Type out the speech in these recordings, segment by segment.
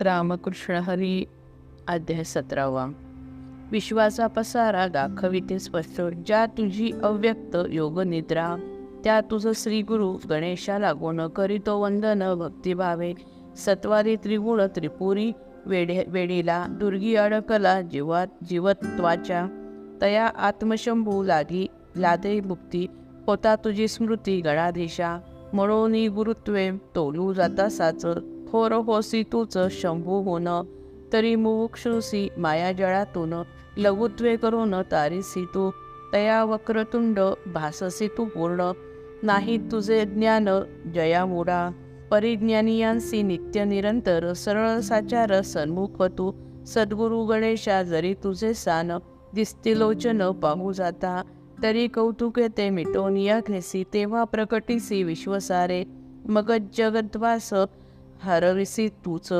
रामकृष्ण हरी अध्याय सतरावा. विश्वाचा पसारा दाखविते स्पष्ट ज्या तुझी अव्यक्त योगनिद्रा त्या तुझं श्रीगुरु गणेशा लागून करीतो वंदन भक्तिभावे. सत्वादी त्रिगुण त्रिपुरी वेडे वेडीला दुर्गी अडकला जीवात जीवत्वाच्या. तया आत्मशंभू लागी लादे मुक्ती होता तुझी स्मृती गणाधीशा. म्हणून गुरुत्वे तोलू जाता साच. थोर होसी तूच शंभू होन तरी मुक्षुसी माया जळातून लघुत्वे करून तारीसी तू तया वक्रतुंड भाससी तू पूर्ण. नाही तुझे ज्ञान जयामुडा परिज्ञानियांसी नित्य निरंतर सरळ साचार सन्मुख तू सद्गुरु गणेशा जरी तुझे सान दिसते लोचन पाहू जाता तरी कौतुके ते मिटोनिया घेसी तेव्हा प्रकटिसी विश्वसारे. मग जगद्वास हरविसी तूच.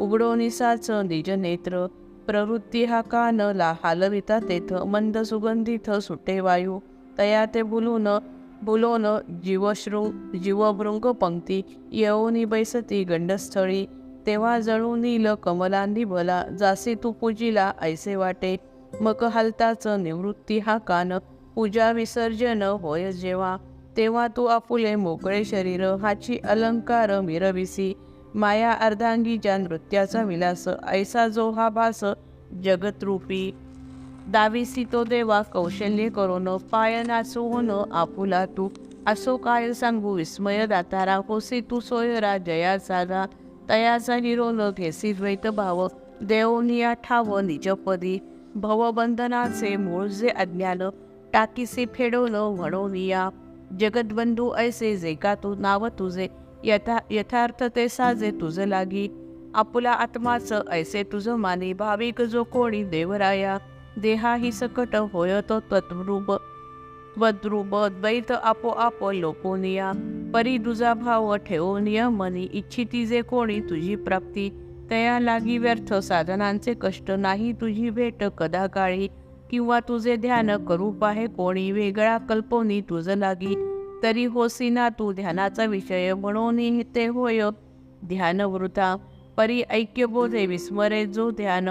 उघडोनिसाच निज नेत्र प्रवृत्ती हा कान ला हालविता तेथ. मंद सुगंधित सुटे वायू. तया ते बुलून बुलोन जीवश्रू जीवभृंग पंक्ती येऊनी बैसती गंडस्थळी. तेव्हा जणू नील कमलांनी भला जासी तू पूजीला ऐसे वाटे. मग हलताच निवृत्ती हा कान. पूजा विसर्जन होय जेव्हा. तेव्हा तू आपुले मोकळे शरीर. हाची अलंकार मिरविसी. माया अर्धांगीच्या नृत्याचा विलास ऐसा जो हा भास जगतरूपी. दाविसी तो देवा कौशल्य करून पाय नाचवून आपुला तू. असो काय सांगू विस्मय दातारा होसी तू सोयरा जया साधा तयाचा हिरोन घेसी द्वैत भाव देवनिया ठाव निजपदी भवबंधनाचे मूळ जे अज्ञान टाकीसे म्हणून या जगद्बंधू ऐसे जे का तू नाव तुझे. यथा यथार्थ ते साजे तुझ लागी. आपुला आत्माच ऐसे तुझ माने भाविक जो कोणी देवराया. देहा ही सकट होय तो तत्वरूप वद्रूप द्वैत आपोआप लोपोनिया. परी दुजा भाव ठेवनिया मनी इच्छिती जे कोणी तुझी प्राप्ती. तया लागी व्यर्थ साधनांचे कष्ट नाही तुझी भेट कदा काळी किंवा तुझे ध्यान करू पाहे कोणी वेगळा कल्पोनी तुझ लागी. तरी होसिना तू ध्यानाचा विषय म्हणून ते होय. ध्यान वृथा परी ऐक्यबोधे विस्मरे जो ध्यान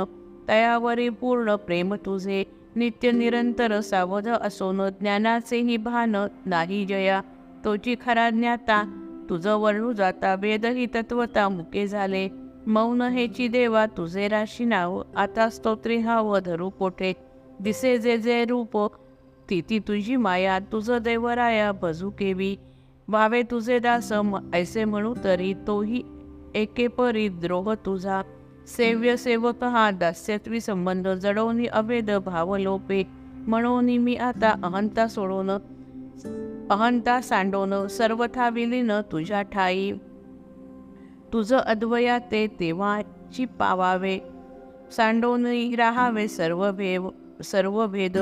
तयावरी पूर्ण प्रेम तुझे. नित्य निरंतर सावध असोन ज्ञानाचेही भान नाही जया. तोची खरा ज्ञाता तुझं वर्णू जाता वेदही तत्वता मुके झाले. मौन हेची देवा तुझे राशी नाव आता स्तोत्री हाव धरू कोठे? दिसे जे जे रूप तिथी तुझी माया तुझं देवराया भजू केवी. तुझे दास ऐसे म्हणू तरी तोही एकेपरी द्रोह तुझा. सेव्य सेवक हा दास्यत्वी संबंध जडवणी अभेद भावलोपे म्हणून मी आता अहंता सोडवण अहंता सांडवण सर्वथा विलीन तुझ्या ठाई. तुझं अद्वया ते तेव्हाची पावावे. सांडवणी राहावे सर्व भेव सर्व भेद.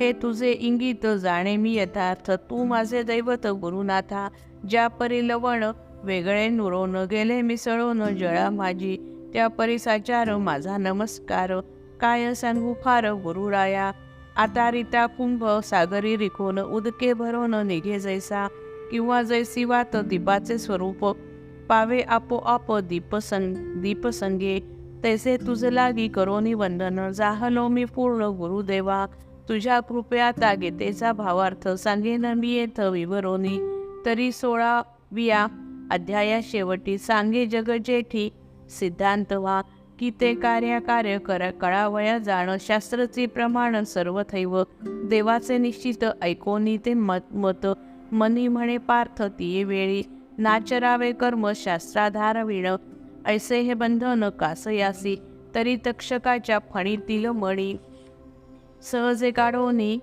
हे तुझे इंगित जाणे मी यथार्थ. तू माझे दैवत गुरुनाथा ज्या परी लवण वेगळे नुरवून गेले मिसळून जळा माझी. त्या परी साचार माझा नमस्कार. काय सांगू फार गुरुराया. आता रिता कुंभ सागरी रिखून उदके भरून निघे जैसा. किंवा जैसी वात दीपाचे स्वरूप. पावे आपोआप दीपसंग दीपसंगे. तैसे तुझ लागी करोनी वंदन. जाहलो मी पूर्ण गुरुदेवा. तुझ्या कृपया गीतेचा भावार्थ सांगेन मी येथ विवरोनी तरी सोळाविया अध्याया शेवटी सांगे जग जेठी सिद्धांत वा की ते कार्य कार्य कर कळावया जाण शास्त्रचे प्रमाण सर्वथैव. देवाचे निश्चित ऐकोनी ते मत मत. मनी म्हणे पार्थ ती वेळी नाचरावे कर्म शास्त्राधार विण. ऐसे हे बंधन कासयासी तरी तक्षकाच्या फणीतील मणी. सहजे काढोनी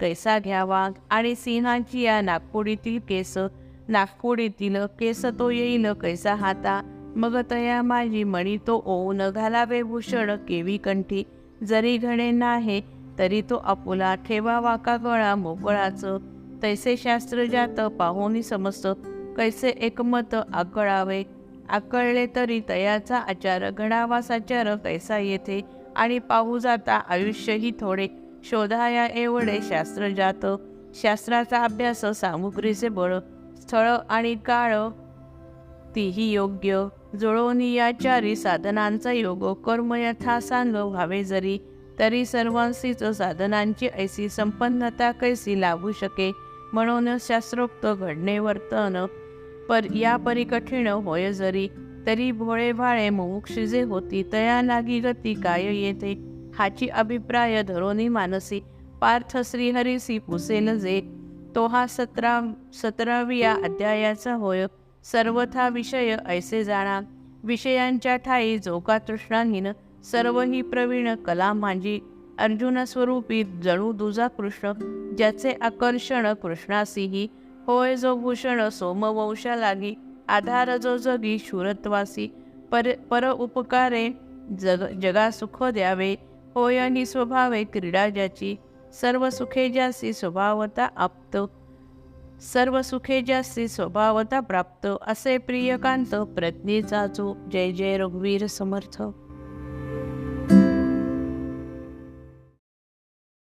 कैसा घ्यावा? आणि सिंहाची या नागपुडीतील केस नागपुडीतील केस तो येईल कैसा हाता? मग तया माझी मणी तो ओऊन घालावे भूषण केवी कंठी. जरी घणे नाही तरी तो आपुला ठेवा वाका गळा मोकळाच? तैसे शास्त्र जात पाहोनी समस्त कैसे एकमत आकळावे? आकळले तरी तयाचा आचार घडावा साचार कैसा येथे? आणि पाहू जाता आयुष्यही थोडे शोधाया एवढे शास्त्र जात. शास्त्राचा अभ्यास सामुग्रीचे बळ स्थळ आणि काळ तीही योग्य. जुळवणी याचारी साधनांचा योग कर्म यथा सांग व्हावे जरी तरी सर्वांशीच साधनांची ऐसी संपन्नता कैसी लाभू शके? म्हणून शास्त्रोक्त घडणे वर्तन पर या परी कठीण होय जरी तरी भोळे भाळे मुमुक्षी जे होती तया लागी गती काय येते? हाची अभिप्राय धरोनी मानसी पार्थ श्रीहरीसी पुसेन जे. तो हा सतरा सतराव्या अध्यायाचा होय. सर्वथा विषय ऐसे जाणा. विषयांच्या ठाई जोका तृष्णाहीन सर्व ही प्रवीण कला मांजी अर्जुन स्वरूपी जणू दुजा कृष्ण. ज्याचे आकर्षण कृष्णासीही होय जो भूषण सोमवंशा लागी. आधार जो जगी शूरत्वासी. पर पर उपकारे जग जगा सुख द्यावे. होय निस्वभावे क्रीडा ज्याची सर्व सुखे ज्यासी स्वभावता आप्त. सर्व सुखे ज्यासी स्वभावता प्राप्त असे प्रियकांत प्रज्ञेचा जो. जय जय रघुवीर समर्थ.